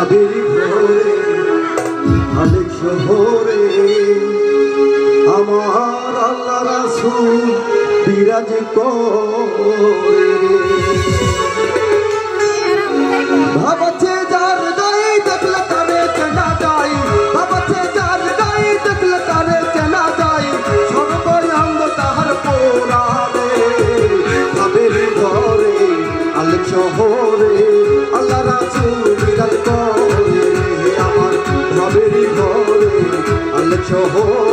চাঁদের ভোরে আলেক শহরে। আমার আল্লাহ রাসুল বিরাজ করে। সহ